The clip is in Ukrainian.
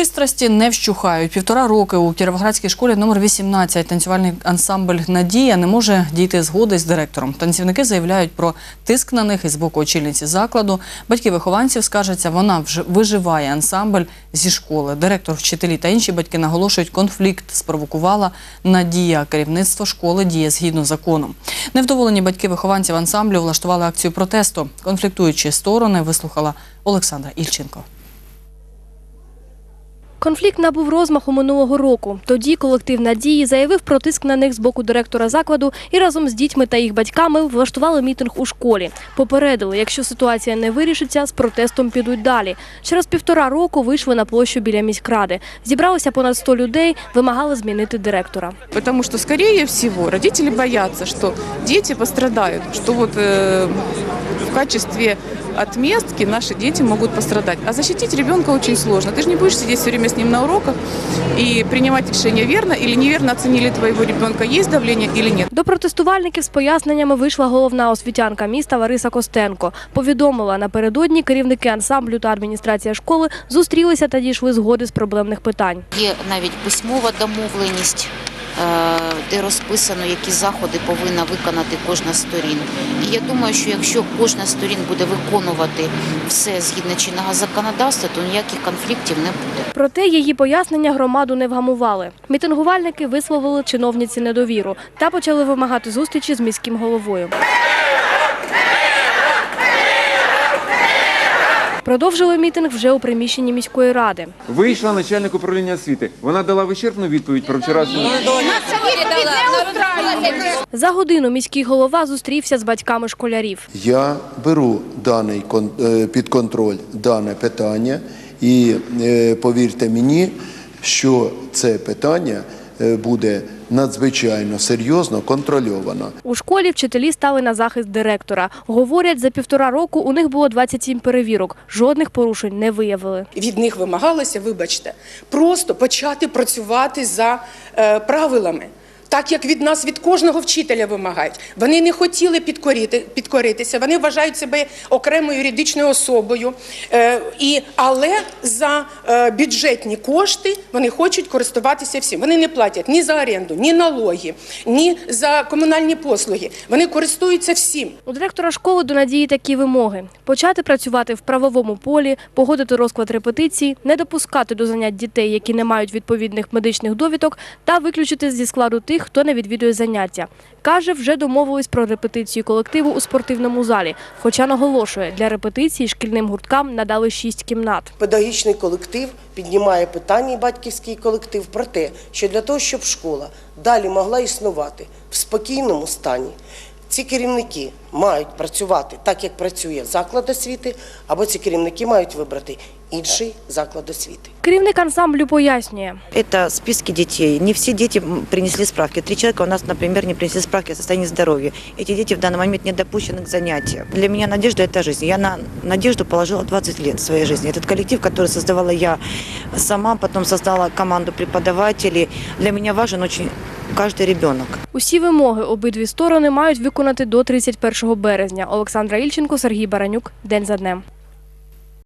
Пристрасті не вщухають. Півтора роки у Кіровоградській школі номер 18 танцювальний ансамбль Надія не може дійти згоди з директором. Танцівники заявляють про тиск на них із боку очільниці закладу. Батьки вихованців скаржаться, вона виживає ансамбль зі школи. Директор, вчителі та інші батьки наголошують, конфлікт спровокувала Надія. Керівництво школи діє згідно закону. Невдоволені батьки вихованців ансамблю влаштували акцію протесту. Конфліктуючі сторони вислухала Олександра Ільченко. Конфлікт набув розмаху минулого року. Тоді колектив Надії заявив про тиск на них з боку директора закладу і разом з дітьми та їх батьками влаштували мітинг у школі. Попередили, якщо ситуація не вирішиться, з протестом підуть далі. Через півтора року вийшли на площу біля міськради. Зібралося понад 100 людей, вимагали змінити директора. Потому что, скорее всего, родители боятся, что дети пострадают, что вот э, в качестве отместки наши дети могут пострадать. А защитить ребенка очень сложно. Ты же не будешь сидеть все время с ним на уроках и принимать решение, верно или неверно оценили твоего ребенка, есть давление или нет. До протестувальників з поясненнями вийшла головна освітянка міста Лариса Костенко. Повідомила, напередодні керівники ансамблю та адміністрація школи зустрілися та дійшли згоди з проблемних питань. Є навіть письмова домовленість, де розписано, які заходи повинна виконати кожна сторін. І я думаю, що якщо кожна сторін буде виконувати все згідно чинного законодавства, то ніяких конфліктів не буде. Проте її пояснення громаду не вгамували. Мітингувальники висловили чиновниці недовіру та почали вимагати зустрічі з міським головою. Продовжили мітинг вже у приміщенні міської ради. Вийшла начальник управління освіти. Вона дала вичерпну відповідь про вчорашню. За годину міський голова зустрівся з батьками школярів. Я беру даний е, під контроль дане питання, і е, повірте мені, що це питання буде надзвичайно серйозно контрольовано. У школі вчителі стали на захист директора. Говорять, за півтора року у них було 27 перевірок. Жодних порушень не виявили. від них вимагалося, вибачте, просто почати працювати за е, правилами. Так як від нас, від кожного вчителя вимагають. Вони не хотіли підкорити, підкоритися, вони вважають себе окремою юридичною особою. Е, і, але за е, бюджетні кошти вони хочуть користуватися всім. Вони не платять ні за оренду, ні налоги, ні за комунальні послуги. Вони користуються всім. У директора школи до надії такі вимоги: почати працювати в правовому полі, погодити розклад репетицій, не допускати до занять дітей, які не мають відповідних медичних довідок, та виключити зі складу тих, хто не відвідує заняття. Каже, вже домовились про репетицію колективу у спортивному залі. Хоча наголошує, для репетиції шкільним гурткам надали шість кімнат. Педагогічний колектив піднімає питання, і батьківський колектив про те, що для того, щоб школа далі могла існувати в спокійному стані, ці керівники мають працювати так, як працює заклад освіти, або ці керівники мають вибрати інший заклад освіти. Керівник ансамблю пояснює. Это списки детей. Не все дети м, принесли справки. Три человека у нас, например, не принесли справки о состоянии здоровья. Эти дети в данный момент не допущены к занятиям. Для меня надежда – это жизнь. Я на надежду положила 20 лет своей жизни. Этот коллектив, который создавала я сама, потом создала команду преподавателей. Для меня важен очень каждый ребенок. Усі вимоги обидві сторони мають виконати до 31 березня. Олександра Ільченко, Сергій Баранюк. День за днем.